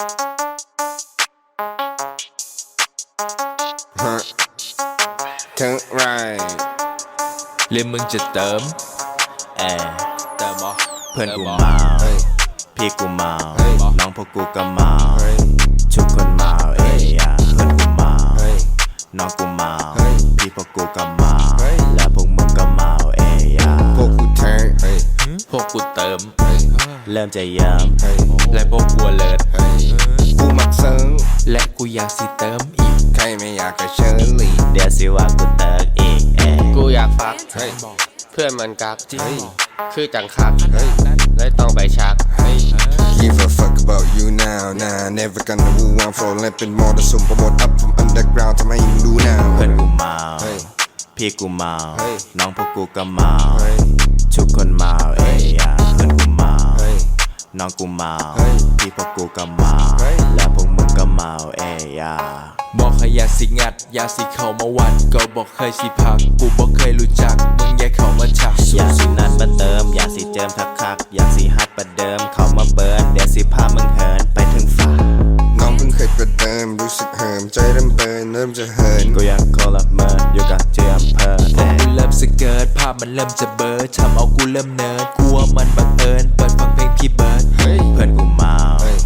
ฮะทั้งไรหรือมึงจะเติมเออเติมบ่เพื่อนกูติบ่เมาเฮ้ยพี่กูเมาเฮ้ยน้องพวกกูก็เมาเฮ้ยทุกคนเมาเอ้ยอะเพื่อนกูเมาเฮ้ยน้องกูเมาเฮ้ยพี่พวกกูก็เมาเฮ้ยและพวกมึงก็เมาเอ้ยอะพวกกูแทงเฮ้ยพวกกูเติม เฮ้ยเริ่มจะเยิ้มเฮ้ยและพวกกูเลิศเฮ้ยกูมักเซิงและกูอยากสิเติมอีก ใครไม่อยากก็เชิญหลีเดี๋ยวสิว่ากูเติร์กอีกเอ้ยกูอยากฟักเฮ้ยเพื่อนมันกักเฮ้ยคือจังคักเฮ้ยเลยต้องไปชัก Give a fuck about you now nah never gonna woo I'm falling เป็นมอเตอร์สุ่มโปรโมท up from underground ทำให้มึงรู้ now เพื่อนกูเมาเฮ้ยพี่กูเมาเฮ้ยน้องพวกกูก็เมาเฮ้ยทุกคนเมาเอ้ย น้องกูเมาเฮ้ยพี่พวกกูก็เมาเฮ้ยและพวกมึงก็เมาเอ้ยอะบอกให้อยากสิงัดอยากสิเข้ามาวัดก็บอกเคยสิพัก กูบอกเคยรู้จัก มึงอย่าเข้ามาชักอยากสินัดมาเติม อยากสิเจิมคักคักๆอยากสิฮัดประเดิม เข้ามาเบิร์นเดี๋ยวสิพามึงเหินไปถึงฟ้าน้องเพิ่งเคยประเดิมรู้สึกเหิมใจเริ่มเบิร์นเริ่มจะเหินกูอยากคอลับเมินอยู่กับเจียมเพอพอกูเริ่มสเกิร์ตภาพมันเริ่มจะเบิร์ดทำเอากูเริ่มเนิร์ดกลัวมันบังเอิญเปิดฟังเพลงพี่เบิร์ดเฮ้ยเพื่อนกูเมาเฮ้ย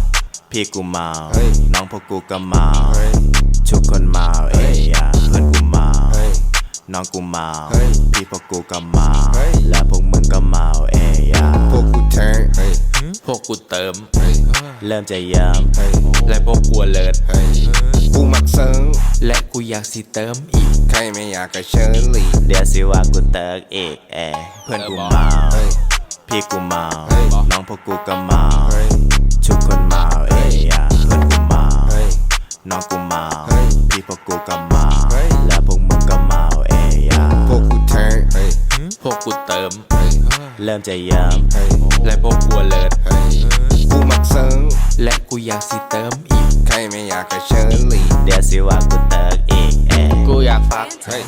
พี่กูเมาเฮ้ยน้องพวกกูก็เมาเฮ้ยทุกคนเมาเอ้ยอะเพื่อนกูเมาเฮ้ยน้องกูเมาเฮ้ยพี่พวกกูก็เมาเฮ้ยและพวกมึงก็เมาเอ้ยอะพวกกูแทงเฮ้ยพวกกูเติมเฮ้ยเริ่มจะเยิ้มเฮ้ยและพวกกูเลิศเฮ้ยกูมักเซิงและกูอยากสิเติมอีก ใครไม่อยากก็เชิญหลีเดี๋ยวสิว่ากูเติร์กอีกเอ้ยเพื่อนกูเมาเฮ้ย พี่กูเมาเฮ้ยน้องพวกกูก็เมาเฮ้ยทุกคนเมาเอ้ยอะเพื่อนกูเมาเฮ้ยน้องกูเมาเฮ้ยพี่พวกกูก็เมาเฮ้ยและพวกมึงก็เมาเอ้ยอะพวกกูแทงเฮ้ยพวกกูเติมเฮ้ยเริ่มจะเยิ้มเฮ้ยและพวกกูเลิศเฮ้ยกูมักเซิงและกูอยากสิเติมอีก ใครไม่อยากก็เชิญหลีเดี๋ยวสิว่ากูเติร์กอีกเอ้ยกูอยากฟักเฮ้ย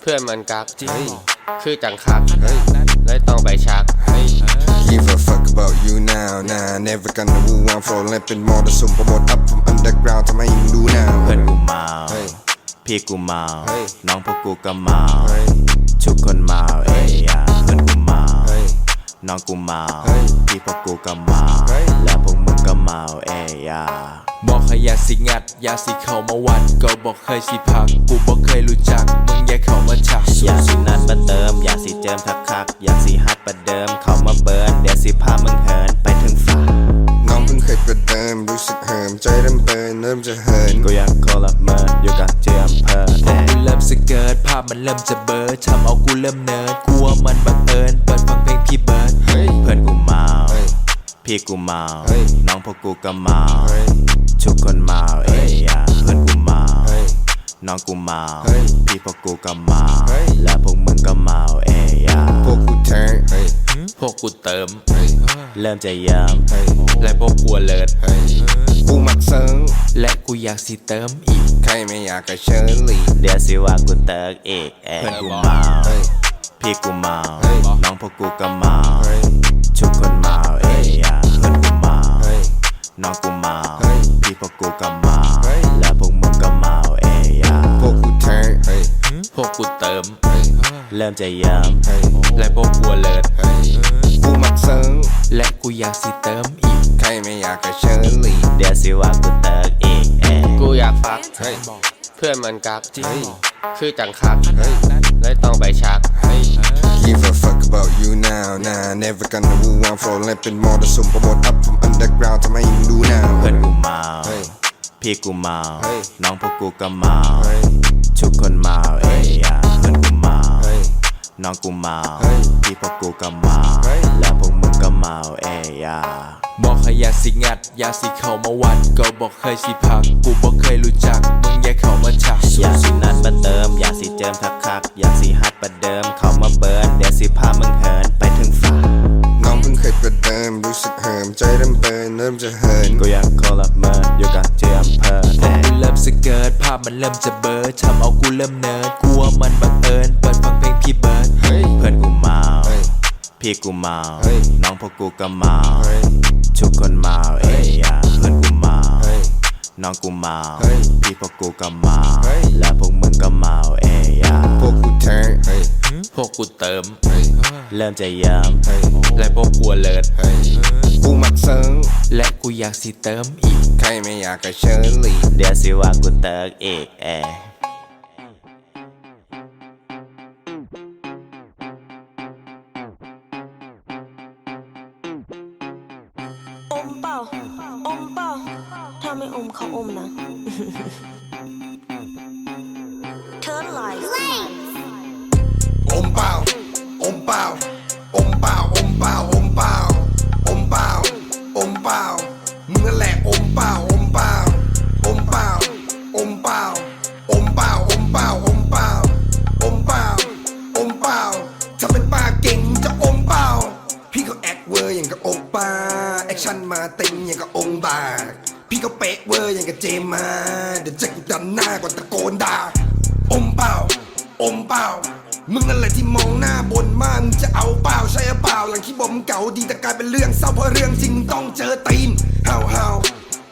เพื่อนมันกักเฮ้ยคือจังคัก เฮ้ยเลยต้องไปชัก Give a fuck about you now nah never gonna woo I'm falling เป็นมอเตอร์สุ่มโปรโมท up from underground ทำให้มึงรู้ now เพื่อนกูเมา เฮ้ย พี่กูเมา เฮ้ย น้องพวกกูก็เมา เฮ้ย ทุกคนเมาเอ้ยอะเพื่อนกูเมา เฮ้ย น้องกูเมา เฮ้ย พี่พวกกูก็เมา เฮ้ย และพวกมึงก็เมาเอ้ยอะ บอกให้อยากสิงัด อยากสิเข้ามาวัด ก็บอกเคยสิพัก กูบอกเคยรู้จัก มึงอย่าเข้ามาชักอยากสินัดมาเติม อยากสิเจิมคักคักๆอยากสิฮัดประเดิม เข้ามาเบิร์นเดี๋ยวสิพามึงเหินไปถึงฟ้าน้องเพิ่งเคยประเดิม รู้สึกเหิมใจเริ่มเบิร์นเริ่มจะเหินกูอยากคอลับเมินอยู่กับเจียมเพอพอกูเริ่มสเกิร์ตภาพมันเริ่มจะเบิร์ดทำเอากูเริ่มเนิร์ดกลัวมันบังเอิญเปิดฟังเพลงพี่เบิร์ดเฮ้ยเพื่อนกูเมาเฮ้ยพี่กูเมาเฮ้ยน้องพวกกูก็เมาเฮ้ย ทุกคนเมาเอ้ยอะเพื่อนกูเมาเฮ้ยน้องกูเมาเฮ้ยพี่พวกกูก็เมาเฮ้ยและพวกมึงก็เมาเอ้ยอะพวกกูแทงเฮ้ยพวกกูเติมเฮ้ยเริ่มจะเยิ้มเฮ้ยและพวกกูเลิศเฮ้ยกูมักเซิงและกูอยากสิเติมอีกใครไม่อยากก็เชิญหลีเดี๋ยวสิว่ากูเติร์กอีกเอ้ยเพื่อนกูเมาเฮ้ยพี่กูเมาเฮ้ยน้องพวกกูก็เมาเฮ้ยทุกคนเมาเอ้ยอะเพื่อนกูเมาเฮ้ยน้องกูเมาเฮ้ย พี่พวกกูก็เมาเฮ้ยและพวกมึงก็เมาเอ้ยอะพวกกูแทงเฮ้ยพวกกูเติมเฮ้ยเริ่มจะเยิ้มเฮ้ยและพวกกูเลิศเฮ้ยกูมักเซิงและกูอยากสิเติมอีก ใครไม่อยากก็เชิญหลีเดี๋ยวสิว่ากูเติร์กอีกเอ้ยกูอยากฟักเฮ้ยเพื่อนมันกักเฮ้ยคือจังคักเฮ้ยเลยต้อง you now nah never gonna woo I'm falling เป็นมอเตอร์สุ่มโปรโมท up from underground ทำให้มึงรู้ now เพื่อนกูเมาเฮ้ยพี่กูเมาเฮ้ยน้องพวกกูก็เมาเฮ้ยทุกคนเมาเอ้ยอะเพื่อนกูเมาเฮ้ยน้องกูเมาเฮ้ยพี่พวกกูก็เมาเฮ้ยและพวกมึงก็เมาเอ้ยอะบอกให้อยากสิงัดอยากสิเข้ามาวัด ก็บอกเคยสิพัก กูบอกเคยรู้จัก มึงอย่าเข้ามาชักอยากสินัดมาเติมอยากสิเจิมคักคักๆอยากสิฮัดประเดิม เข้ามาเบิร์นเดี๋ยวสิพามึงเหินไป ใจเริ่มเบิร์นเริ่มจะเหินกูอยากคอลับเมินอยู่กับเจียมเพอพอกูเริ่มสเกิร์ตภาพมันเริ่มจะเบิร์ดทำเอากูเริ่มเนิร์ดกลัวมันบังเอิญเปิดฟังเพลงพี่เบิร์ดเฮ้ยเพื่อนกูเมาเฮ้ยพี่กูเมาเฮ้ยน้องพวกกูก็เมาเฮ้ยทุกคนเมาเอ้ยอะเพื่อนกูเมาเฮ้ยน้องกูเมาเฮ้ยพี่พวกกูก็เมาเฮ้ยและพวกมึงก็เมาเอ้ยยาพวกกูเทิร์นเฮ้ยพวกกูเติมเฮ้ยเริ่มจะเยิ้มเฮ้ยและพวกกูเลิศเฮ้ย กูมักเซิงและกูอยากสิเติมอีก ใครไม่อยากกับเชอรี่เดี๋ยวสิว่ากูเติร์กอีกเอ้ยอมเปล่าอมเปล่าถ้าไม่อมเขาอมนะเทิร์นไลฟ์อมเปล่าอมเปล่าอมเปล่าอมเปล่าอมะโกนด่า อมเปล่า อมเปล่า มึงนั่นแหละที่มองหน้าบนมากมึงจะเอาเปล่าใช่เปล่า หลังที่บอมเก่าดีแต่กลายเป็นเรื่องเศร้าเพราะเรื่องจริงต้องเจอตีนเห่าเห่า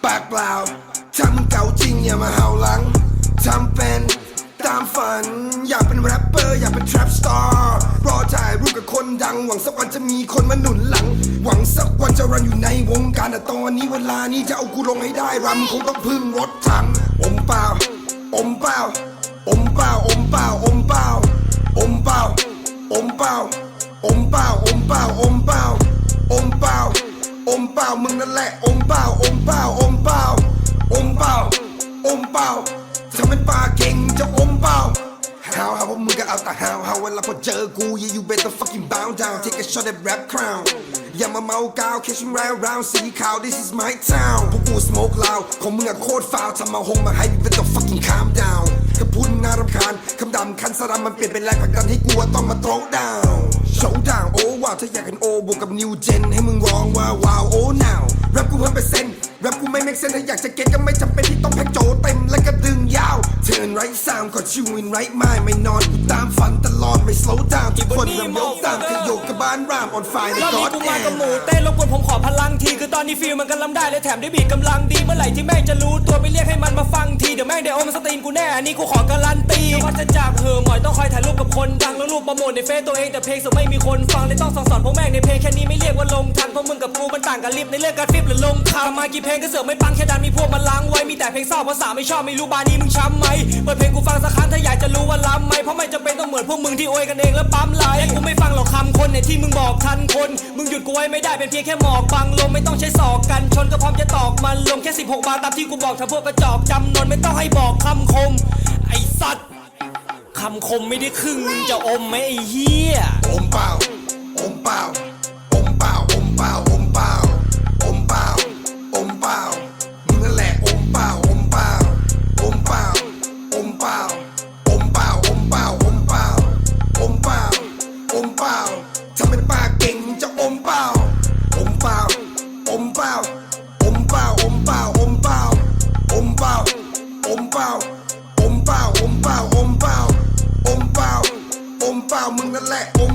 ปากเปล่าถ้ามึงเก่าจริงอย่ามาเห่าหลังทำเป็นตามฝัน อยากเป็นแรปเปอร์ อยากเป็นทรัปสตาร์รอถ่ายรูปกับคนดัง หวังสักวันจะมีคนมาหนุนหลัง หวังสักวันจะรันอยู่ในวงการแต่ตอนนี้เวลานี้จะเอากูลงให้ได้รำคงต้องพึ่งรถถังอม อมเป้าอมเป้าอมเป้าอมเป้าอมเป้าอมเป้าอมเป้าอมเป้าอมเป้าอมเป้าอมเป้ามึงนั่นแหละอมเป้าอมเป้าอมเป้าอมเป้าอมเป้าทำเป็นปลาเก่งจะอมเป้า ฮาวฮาวพวกมึงก็เอาแต่ฮาวฮาวเวลาพอเจอกู yeah you better fucking bow down take a shot at rap crown อย่ามาเมากาว catch me round round สีขาว this is my town พวกกู smoke loud ของมึงอะโคตรฟาวทำมาหงมาให้ you better fucking calm down ถ้าพูดน่ารำคาญคำดำคันสรามมันเปลี่ยนเป็นแรงผลักดันให้กูอะต้องมา throw down show down โอ้ว้าวถ้าอยากเห็นโอบวกกับ new gen ให้มึงร้องว่าว้าวโอ้ now แรปกูเพิ่มเปอร์เซ็นต์ แรปกูไม่ make sense ถ้าอยากจะเก็ตก็ไม่จำเป็นที่ต้องแพ็กโจเต็มและก็ดึงยาว turn right sound ก็ชิวิน right mind ไม่นอนกูตามฝันตลอดไม่ slow down ทุกคนรำยกตามขยกกับบ้านราม on fire ในรอบนี้ god กูมากับ damn หมูเต้นรบกวนผมขอพลังที คือตอนนี้ฟิลมันกำลังได้เลยแถมได้บีทกำลังดีเมื่อไหร่ที่แม่งจะรู้ตัวไปเรียกให้มันมาฟังที เดี๋ยวแม่งเดี๋ยวเอามาสตรีนกูแน่ อันนี้กูขอการันตีว่าจะจากเหอะหมอยต้องคอยถ่ายรูปกับคนดังแล้วรูปโปรโมทในเฟซตัวเองแต่เพลงสุดไม่มีคนฟังเลยต้องสั่งสอนพวกแม่งในเพลงแค่นี้ไม่เรียกว่าลงทันเพราะมึงกับกูมันต่างกันลิบในเรื่องการฟิปหรือลงทำมากี่เพลงก็เสือกไม่ปังแค่ดันมีพวกมันล้างไว้ มีแต่เพลงเศร้าภาษาไม่ชอบไม่รู้บานี้มึงช้ำไหมเปิดเพลงกูฟังสักครั้งถ้าอยากจะรู้ว่าล้ำไหมเพราะไม่จำเป็นต้องเหมือนพวกมึงที่อวยกันเองแล้วปั๊มไลน์และกูไม่ฟังหรอกคำคนเนี่ยที่มึงบอกทันคน มึงหยุดกูไว้ไม่ได้เป็นเพียงแค่หมอกบังลมไม่ต้องใช้ศอกกันชนก็พร้อมจะตอกมันลงแค่ 16 บาทตามที่กูบอกถ้าพวกกระจอกจำนนไม่ต้องให้บอกคำคม ไอ้สัตว์คำคมไม่ได้ครึ่งมึงจะอมไหมไอ้เหี้ย อมเปล่าอมเปล่าอมเปล่าอมเปล่าอม เปล่าอมเปล่าอมเปล่าอมเปล่าอมเปล่ามึงนั่นแหละอม